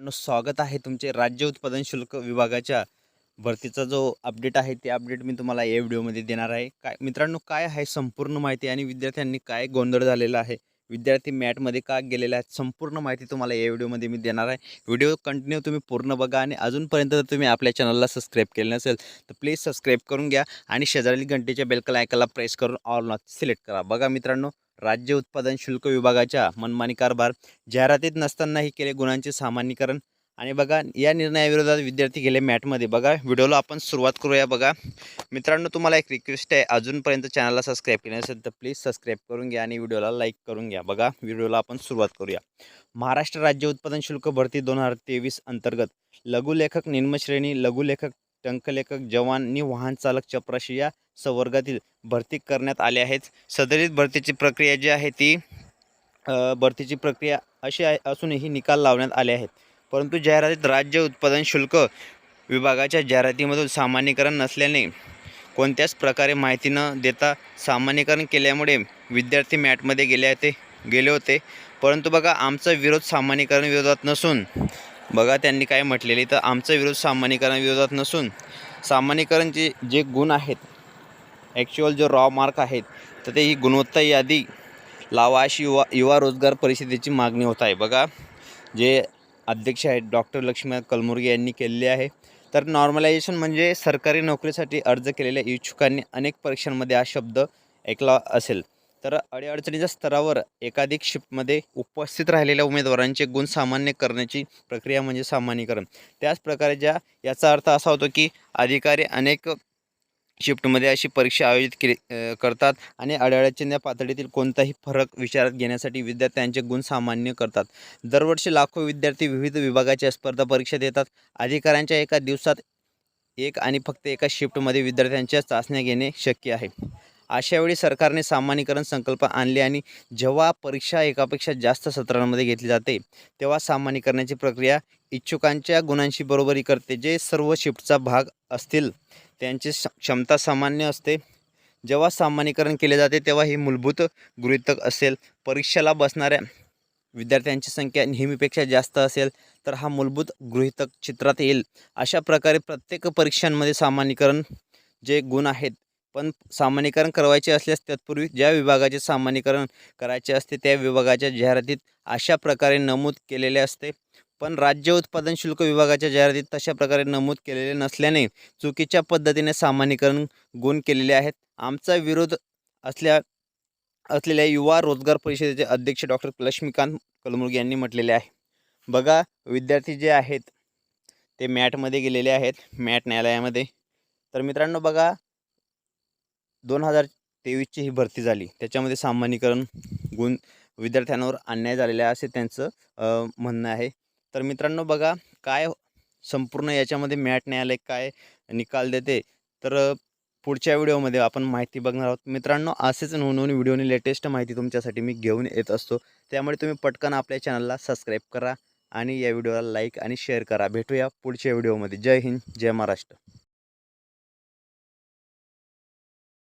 मित्रांनो स्वागत आहे तुमचे राज्य उत्पादन शुल्क विभागाच्या भरतीचा जो अपडेट आहे ते अपडेट मी तुम्हाला या व्हिडिओमध्ये देणार आहे. काय मित्रांनो काय आहे संपूर्ण माहिती आणि विद्यार्थ्यांनी काय गोंधळ झालेला आहे? विद्यार्थी मॅटमध्ये का गेलेले आहेत संपूर्ण माहिती तुम्हाला या व्हिडिओमध्ये मी देणार आहे. व्हिडिओ कंटिन्यू तुम्ही पूर्ण बघा आणि अजूनपर्यंत जर तुम्ही आपल्या चॅनलला सबस्क्राईब केलं नसेल तर प्लीज सबस्क्राईब करून घ्या आणि शेजारील घंटेच्या बेलकल ऐकायला प्रेस करून ऑल नॉट सिलेक्ट करा. बघा मित्रांनो राज्य उत्पादन शुल्क विभागाच्या मनमानी कारभार जाहिरातीत नसतानाही केले गुणांचे सामान्यीकरण. आणि बघा या निर्णयाविरोधात विद्यार्थी गेले मॅटमध्ये. बघा व्हिडिओला आपण सुरुवात करूया बघा. मित्रांनो तुम्हाला एक रिक्वेस्ट आहे. अजूनपर्यंत चॅनलला सबस्क्राईब केले नसेल तर प्लीज सबस्क्राईब करून घ्या आणि व्हिडिओला लाईक करून घ्या. बघा व्हिडिओला आपण सुरुवात करूया. महाराष्ट्र राज्य उत्पादन शुल्क भरती दोन हजार तेवीस अंतर्गत. लघुलेखक निम्नश्रेणी लघुलेखक टंकलेखक जवान आणि वाहन चालक चपराशी या संवर्गातील भरती करण्यात आले आहेत. सदरीत भरतीची प्रक्रिया जी आहे ती भरतीची प्रक्रिया अशी आहे असूनही निकाल लावण्यात आले आहेत. परंतु जाहिरातीत राज्य उत्पादन शुल्क विभागाच्या जाहिरातीमधून सामान्यकरण नसल्याने कोणत्याच प्रकारे माहिती न देता सामान्यीकरण केल्यामुळे विद्यार्थी मॅटमध्ये गेले होते गेले होते. परंतु बघा आमचा विरोध सामान्यीकरण विरोधात नसून बघा त्यांनी काय म्हटलेले तर आमचा विरोध सामान्यीकरण विरोधात नसून सामान्यीकरणचे जे गुण आहेत ॲक्च्युअल जो रॉ मार्क आहेत तर ते ही गुणवत्ता यादी लावा अशी युवा युवा रोजगार परिषदेची मागणी होत आहे. बघा जे अध्यक्ष आहेत डॉक्टर लक्ष्मीनाथ कलमुर्गे यांनी केलेले आहे. तर नॉर्मलायझेशन म्हणजे सरकारी नोकरीसाठी अर्ज केलेल्या इच्छुकांनी अनेक परीक्षांमध्ये हा शब्द ऐकला असेल. तर अडीअडचणीच्या स्तरावर एकाधिक शिफ्टमध्ये उपस्थित राहिलेल्या उमेदवारांचे गुण सामान्य करण्याची प्रक्रिया म्हणजे सामान्यीकरण. त्याच प्रकारे ज्या याचा अर्थ असा होतो की अधिकारी अनेक शिफ्टमध्ये अशी परीक्षा आयोजित केली करतात आणि अडचणीच्या पातळीतील कोणताही फरक विचारात घेण्यासाठी विद्यार्थ्यांचे गुण सामान्य करतात. दरवर्षी लाखो विद्यार्थी विविध विभागाच्या स्पर्धा परीक्षा देतात. अधिकाऱ्यांच्या एका दिवसात एक आणि फक्त एका शिफ्टमध्ये विद्यार्थ्यांच्या चाचण्या घेणे शक्य आहे. अशावेळी सरकारने सामान्यीकरण संकल्प आणले आणि जेव्हा परीक्षा एकापेक्षा जास्त सत्रांमध्ये घेतली जाते तेव्हा सामान्यीकरणाची प्रक्रिया इच्छुकांच्या गुणांशी बरोबरी करते. जे सर्व शिफ्टचा भाग असतील त्यांची क्षमता सामान्य असते. जेव्हा सामान्यीकरण केले जाते तेव्हा ही मूलभूत गृहितक असेल. परीक्षेला बसणाऱ्या विद्यार्थ्यांची संख्या नेहमीपेक्षा जास्त असेल तर हा मूलभूत गृहितक चित्रात येईल. अशा प्रकारे प्रत्येक परीक्षांमध्ये सामान्यीकरण जे गुण आहेत पण सामान्यीकरण करायचे असल्यास तत्पूर्वी ज्या विभागाचे सामान्यीकरण करायचे असते त्या विभागाच्या जाहिरातीत अशा प्रकारे नमूद केलेले असते. पण राज्य उत्पादन शुल्क विभागाच्या जाहिरातीत तशा प्रकारे नमूद केलेले नसल्याने चुकीच्या पद्धतीने सामान्यीकरण गुण केलेले आहेत. आमचा विरोध असल्या असलेल्या युवा रोजगार परिषदेचे अध्यक्ष डॉक्टर लक्ष्मीकांत कलमुर्गी यांनी म्हटलेले आहे. बघा विद्यार्थी जे आहेत ते मॅटमध्ये गेलेले आहेत मॅट न्यायालयामध्ये. तर मित्रांनो बघा दोन हजार तेवीसची ही भरती झाली. त्याच्यामध्ये सामान्यीकरण गुण विद्यार्थ्यांवर अन्याय झालेला आहे असे त्यांचं म्हणणं आहे. तर मित्रांनो बघा काय संपूर्ण याच्यामध्ये मॅट न्यायालय काय निकाल देते. तर पुढच्या व्हिडिओमध्ये आपण माहिती बघणार आहोत. मित्रांनो असेच नवनवीन व्हिडिओने लेटेस्ट माहिती तुमच्यासाठी मी घेऊन येत असतो. त्यामुळे तुम्ही पटकन आपल्या चॅनलला सबस्क्राईब करा आणि या व्हिडिओला लाईक आणि शेअर करा. भेटूया पुढच्या व्हिडिओमध्ये. जय हिंद जय महाराष्ट्र.